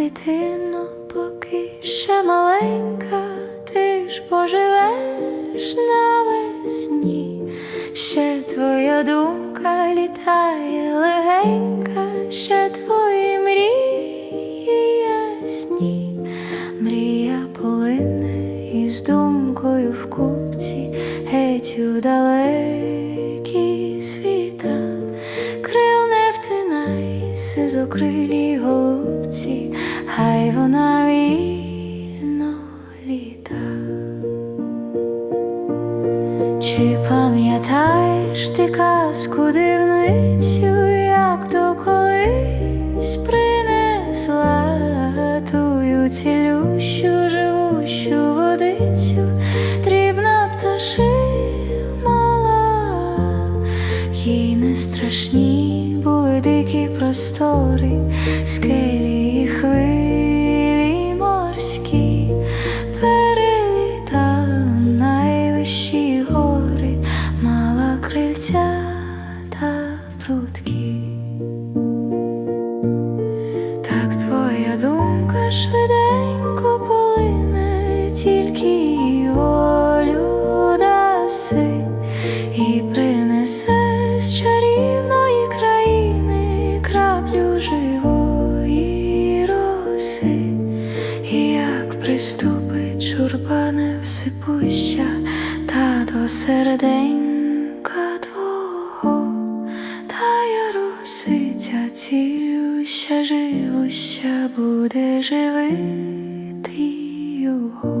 Дитино, поки ще маленька, ти ж поживеш навесні, ще твоя думка літає легенька, ще твої мрії ясні, мрія полине із думкою в купці, геть у далекі світа. Крил не втинай, сизокрилі Чи пам'ятаєш ти казку дивницю, як то колись принесла тую цілющу живущу водицю, дрібна пташи мала, їй не страшні були дикі простори, скелі і хвилі та прутки. Так твоя думка швиденько полине, тільки волю даси і принесе з чарівної країни краплю живої роси, як приступить журба невсипуща, та до цілюся, живуся, буде живити його.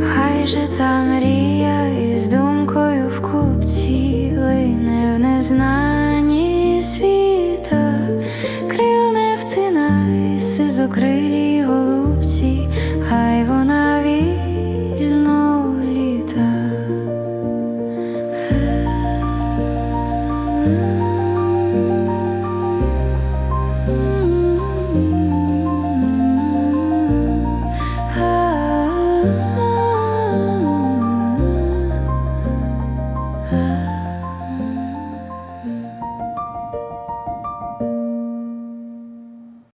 Хай же та мрія. крилі.